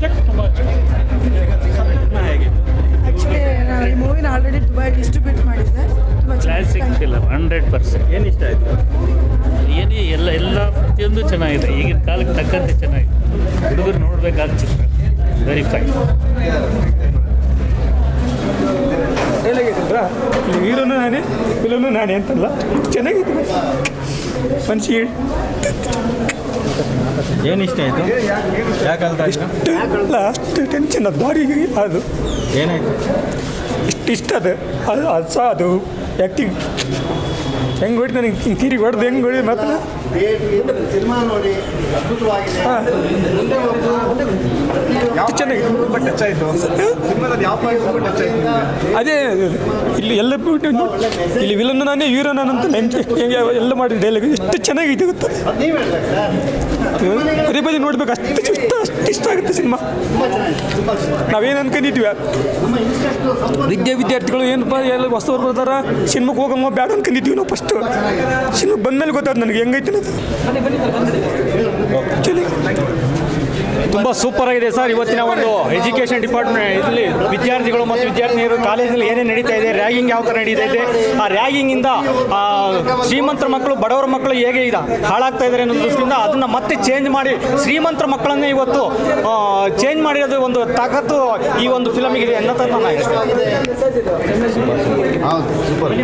Subject ತುಂಬ ಹೇಗೆ actually ನಾನು ಈ ಮೂವಿನ ಆಲ್ರೆಡಿ ದುಬೈ ಡಿಸ್ಟ್ರಿಬ್ಯೂಟ್ ಮಾಡಿದ್ದೆ. ತುಂಬ ಕ್ಲಾಸಿಕ್ ಫಿಲಮ್ ಹಂಡ್ರೆಡ್ ಪರ್ಸೆಂಟ್ ಏನು ಇಷ್ಟ ಆಯಿತು? ಏನೇ ಎಲ್ಲ ಎಲ್ಲ ಪ್ರತಿಯೊಂದು ಚೆನ್ನಾಗಿದೆ. ಈಗಿನ ಕಾಲಕ್ಕೆ ತಕ್ಕಂತೆ ಚೆನ್ನಾಗಿದೆ. ಹುಡುಗರು ನೋಡಬೇಕಾದ ಚಿತ್ರ. ವೆರಿ ಫೈನ್ ಹೇಳಾಗಿದ್ದಲ್ರ ಇಲ್ಲಿ ಹೀರೋನು ನಾನೇ ಫಿಲಮ್ನು ನಾನೇ ಅಂತಲ್ಲ. ಚೆನ್ನಾಗಿದೆ ಮನ್ಸಿಗೆ ಏನು ಇಷ್ಟ ಆಯಿತು ಯಾಕೆ ಅಲ್ತಾ ಅಷ್ಟು ಟೆನ್ಷನ್ ಅದು ಭಾರಿ ಅದು. ಏನಾಯಿತು? ಇಷ್ಟು ಇಷ್ಟ ಅದು ಅದು ಸಹ ಅದು ಆ್ಯಕ್ಟಿಂಗ್ ಹೆಂಗೆ ಹೊಡಿತು ನನಗೆ ಕಿರಿ ಹೊಡೆದು ಹೆಂಗೆ ಹೊಡಿದು ಮಾತ್ರ ಸಿನಿಮಾ ನೋಡಿ ಅದ್ಭುತವಾಗಿದೆ. ಹಾಂ. ಚೆನ್ನಾಗಿದೆ ತುಂಬ ಟಚ್ ಆಯಿತು. ಸಿನಿಮಾದಲ್ಲಿ ಯಾವ ಪಾಯಿಂಟ್ ತುಂಬ ಟಚ್ ಆಯಿತು. ಅದೇ ಇಲ್ಲಿ ಎಲ್ಲ ಇಲ್ಲಿ ವಿಲನ್ ನಾನೇ ಹೀರೋ ನಾನು ಅಂತ ಹೆಂಗೆ ಎಲ್ಲ ಮಾಡಿ ಡೈಲಾಗ್ ಎಷ್ಟು ಚೆನ್ನಾಗಿದೆ ಗೊತ್ತಾ ಪದೇ ಪದೇ ನೋಡ್ಬೇಕು ಅಷ್ಟು ಇಷ್ಟ ಅಷ್ಟು ಇಷ್ಟ ಆಗುತ್ತೆ ಸಿನಿಮಾ. ನಾವೇನು ಅನ್ಕೊಂಡಿದ್ವಿ? ವಿದ್ಯಾ ವಿದ್ಯಾರ್ಥಿಗಳು ಏನಪ್ಪ ಎಲ್ಲ ಹೊಸವ್ರು ಬರ್ತಾರ ಸಿನಿಮಾಕ್ಕೆ ಹೋಗಮ್ಮ ಬೇಡ ಅನ್ಕೊಂಡಿದ್ವಿ ನಾವು ಫಸ್ಟು ಸಿನಿಮಾ ಬಂದ್ಮೇಲೆ ಗೊತ್ತಾಯ್ತು ನನಗೆ. ಹೆಂಗೈತೆ ತುಂಬಾ ತುಂಬ ಸೂಪರ್ ಆಗಿದೆ ಸರ್. ಇವತ್ತಿನ ಒಂದು ಎಜುಕೇಷನ್ ಡಿಪಾರ್ಟ್ಮೆಂಟ್ ಇಲ್ಲಿ ವಿದ್ಯಾರ್ಥಿಗಳು ಮತ್ತು ವಿದ್ಯಾರ್ಥಿನಿಯರು ಕಾಲೇಜಲ್ಲಿ ಏನೇನು ನಡೀತಾ ಇದೆ ರ್ಯಾಗಿಂಗ್ ಯಾವ ಥರ ನಡೀತಾ ಇದೆ ಆ ರ್ಯಾಗಿಂಗಿಂದ ಆ, ಶ್ರೀಮಂತರ ಮಕ್ಕಳು ಬಡವರ ಮಕ್ಕಳು ಹೇಗೆ ಇದೆ ಹಾಳಾಗ್ತಾ ಇದ್ದಾರೆ ಅನ್ನೋ ದೃಷ್ಟಿಯಿಂದ ಅದನ್ನು ಮತ್ತೆ ಚೇಂಜ್ ಮಾಡಿ ಶ್ರೀಮಂತರ ಮಕ್ಕಳನ್ನೇ ಇವತ್ತು ಚೇಂಜ್ ಮಾಡಿರೋದು ಒಂದು ತಾಕತ್ತು ಈ ಒಂದು ಫಿಲಮಿಗಿದೆ ಅನ್ನೋ ಥರ ನನ್ನ ಅನಿಸಿಕೆ ಹೌದು ಸೂಪರ್